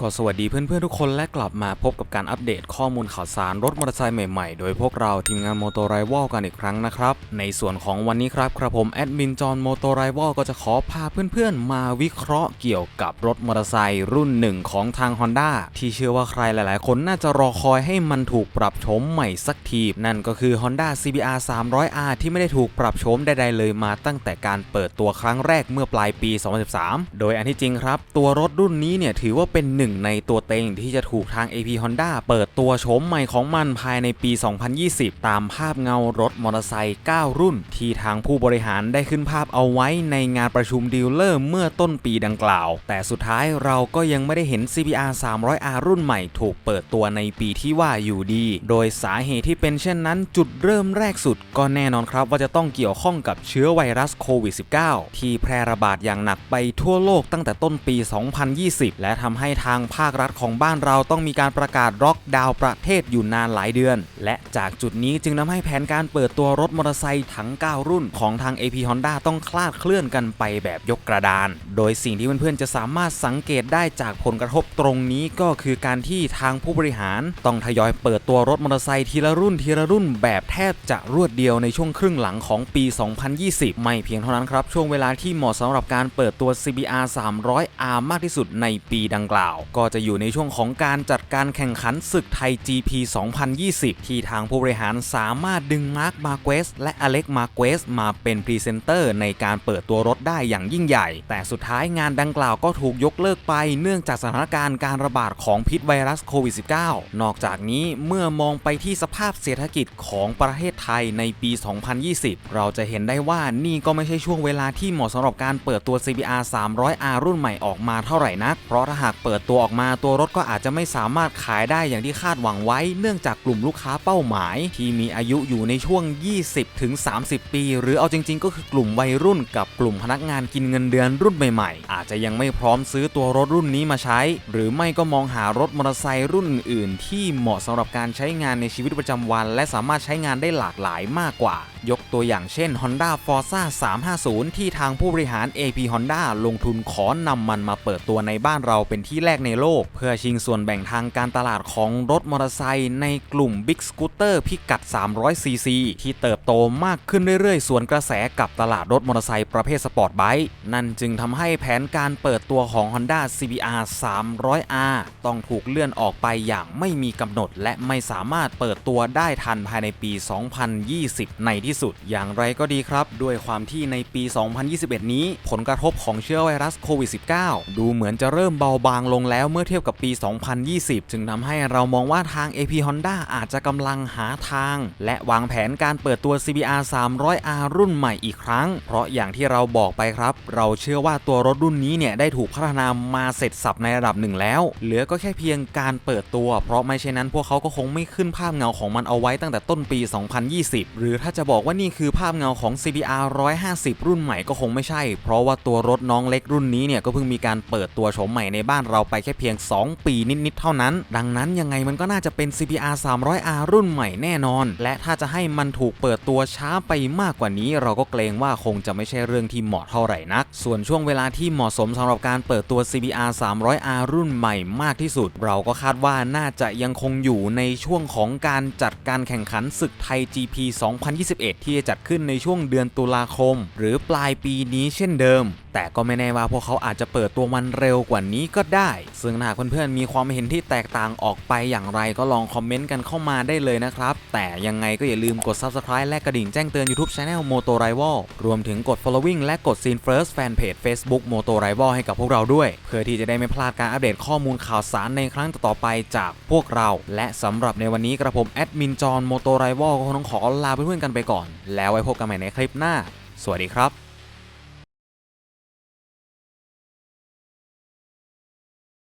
ก็สวัสดีเพื่อนๆทุกคนและกลับมาพบกับการอัปเดตข้อมูลข่าวสารรถมอเตอร์ไซค์ใหม่ๆ โดยพวกเราทีมงานโมโตไรวอลกันอีกครั้งนะครับ ในส่วนของวันนี้ครับกระผมแอดมินจอห์นโมโตไรวอลก็จะขอพาเพื่อนๆ มาวิเคราะห์เกี่ยวกับรถมอเตอร์ไซค์รุ่นหนึ่งของทาง Honda ที่เชื่อว่าใครหลายๆ คนน่าจะรอคอยให้มันถูกปรับโฉมใหม่สักที นั่นก็คือ Honda CBR 300R ที่ไม่ได้ถูกปรับโฉมใดๆเลยมาตั้งแต่การเปิดตัวครั้งแรกเมื่อปลายปี 2013 โดยอันที่จริงครับ ตัวรถรุ่นนี้เนี่ยถือว่าเป็นนึ่งในตัวเต็งที่จะถูกทาง AP Honda เปิดตัวโฉมใหม่ของมันภายในปี 2020 ตามภาพเงารถมอเตอร์ไซค์ 9 รุ่น ที่ทางผู้บริหารได้ขึ้นภาพเอาไว้ในงานประชุมดีลเลอร์เมื่อต้นปีดังกล่าว แต่สุดท้ายเราก็ยังไม่ได้เห็น CBR 300R รุ่นใหม่ถูกเปิดตัวในปีที่ว่าอยู่ดี โดยสาเหตุที่เป็นเช่นนั้นจุดเริ่มแรกสุด ก็แน่นอนครับว่าจะต้องเกี่ยวข้องกับเชื้อไวรัสโควิด -19 ที่แพร่ระบาดอย่างหนักไปทั่วโลกตั้งแต่ต้นปี 2020 และทำให้ทางางภาครัฐของบ้านเราต้องมีการประกาศล็อกดาวน์ประเทศอยู่นานหลายเดือน และจากจุดนี้จึงทำให้แผนการเปิดตัวรถมอเตอร์ไซค์ทั้ง 9 รุ่นของทาง AP Honda ต้องคลาดเคลื่อนกันไปแบบยกกระดาน โดยสิ่งที่เพื่อนๆจะสามารถสังเกตได้จากผลกระทบตรงนี้ก็คือการที่ทางผู้บริหารต้องทยอยเปิดตัวรถมอเตอร์ไซค์ทีละรุ่นทีละรุ่นแบบแทบจะรวดเดียวในช่วงครึ่งหลังของปี 2020 ไม่เพียงเท่านั้นครับ ช่วงเวลาที่เหมาะสำหรับการเปิดตัว CBR 300R มากที่สุดในปีดังกล่าวก็จะอยู่ในช่วงของการจัดการแข่งขันศึกไทย GP 2020 ที่ทางผู้บริหารสามารถดึงมาร์คมาเกสและอเล็กมาเกสมาเป็นพรีเซนเตอร์ในการเปิดตัวรถได้อย่างยิ่งใหญ่ แต่สุดท้ายงานดังกล่าวก็ถูกยกเลิกไป เนื่องจากสถานการณ์การระบาดของพิษไวรัสโควิด -19 นอกจากนี้เมื่อมองไปที่สภาพเศรษฐกิจของประเทศไทยในปี 2020 เราจะเห็นได้ว่านี่ก็ไม่ใช่ช่วงเวลาที่เหมาะสำหรับการเปิดตัว CBR 300R รุ่นใหม่ออกมาเท่าไหร่นัก เพราะถ้าหากเปิดตัวออกมาตัวรถก็อาจจะไม่สามารถขายได้อย่างที่คาดหวังไว้ เนื่องจากกลุ่มลูกค้าเป้าหมาย ที่มีอายุอยู่ในช่วง 20-30ปี หรือเอาจริง ๆ ก็คือกลุ่มวัยรุ่นกับกลุ่มพนักงานกินเงินเดือนรุ่นใหม่ๆ อาจจะยังไม่พร้อมซื้อตัวรถรุ่นนี้มาใช้ หรือไม่ก็มองหารถมอเตอร์ไซค์รุ่นอื่น ที่เหมาะสำหรับการใช้งานในชีวิตประจำวัน และสามารถใช้งานได้หลากหลายมากกว่า ยกตัวอย่างเช่น Honda Forza 350 ที่ทางผู้บริหาร AP Honda ลงทุนขอนำมันมาเปิดตัวในบ้านเราเป็นที่แรกในโลก เพื่อชิงส่วนแบ่งทางการตลาดของรถมอเตอร์ไซค์ในกลุ่ม Big Scooter พิกัด 300cc ที่เติบโตมากขึ้นเรื่อยๆ ส่วนกระแสกับตลาดรถมอเตอร์ไซค์ประเภทสปอร์ตไบค์นั่นจึงทำให้แผนการเปิดตัวของ Honda CBR 300R ต้องถูกเลื่อนออกไปอย่างไม่มีกำหนด และไม่สามารถเปิดตัวได้ทันภายในปี 2020 ในที่สุด อย่างไรก็ดีครับ ด้วยความที่ในปี 2021 นี้ ผลกระทบของเชื้อไวรัสโควิด -19 ดูเหมือนจะเริ่มเบาบางลงแล้วแล้วเมื่อเทียบกับปี 2020 จึงทำให้เรามองว่าทาง AP Honda อาจจะกำลังหาทาง และวางแผนการเปิดตัว CBR 300R รุ่นใหม่อีกครั้ง เพราะอย่างที่เราบอกไปครับ เราเชื่อว่าตัวรถรุ่นนี้เนี่ยได้ถูกพัฒนามาเสร็จสับในระดับหนึ่งแล้ว เหลือก็แค่เพียงการเปิดตัว เพราะไม่เช่นนั้นพวกเขาก็คงไม่ขึ้นภาพเงาของมันเอาไว้ตั้งแต่ต้นปี 2020 หรือถ้าจะบอกว่านี่คือภาพเงาของ CBR 150 รุ่นใหม่ก็คงไม่ใช่ เพราะว่าตัวรถน้องเล็กรุ่นนี้เนี่ยก็เพิ่งมีการเปิดตัวโฉมใหม่ในบ้านเราไปแค่เพียง 2 ปีนิด ๆ เท่านั้น ดังนั้นยังไงมันก็น่าจะเป็น CBR 300R รุ่นใหม่แน่นอน และถ้าจะให้มันถูกเปิดตัวช้าไปมากกว่านี้ เราก็เกรงว่าคงจะไม่ใช่เรื่องที่เหมาะเท่าไหร่นัก ส่วนช่วงเวลาที่เหมาะสมสำหรับการเปิดตัว CBR 300R รุ่นใหม่มากที่สุด เราก็คาดว่าน่าจะยังคงอยู่ในช่วงของการจัดการแข่งขันศึกไทย GP 2021 ที่จะจัดขึ้นในช่วงเดือนตุลาคม หรือปลายปีนี้เช่นเดิม แต่ก็ไม่แน่ว่าพวกเขาอาจจะเปิดตัวมันเร็วกว่านี้ก็ได้ ซึ่งหากเพื่อนๆมีความเห็นที่แตกต่างออกไปอย่างไรก็ลองคอมเมนต์กันเข้ามาได้เลยนะครับ แต่ยังไงก็อย่าลืมกด Subscribe และกระดิ่งแจ้งเตือน YouTube Channel Moto Rival รวมถึงกด Following และกด Scene First Fanpage Facebook Moto Rival ให้กับพวกเราด้วย เพื่อที่จะได้ไม่พลาดการอัปเดตข้อมูลข่าวสารในครั้งต่อๆไปจากพวกเรา และสำหรับในวันนี้กระผมแอดมินจอน Moto Rival ก็คงต้องขอลาเพื่อนๆกันไปก่อน แล้วไว้พบกันใหม่ในคลิปหน้า สวัสดีครับ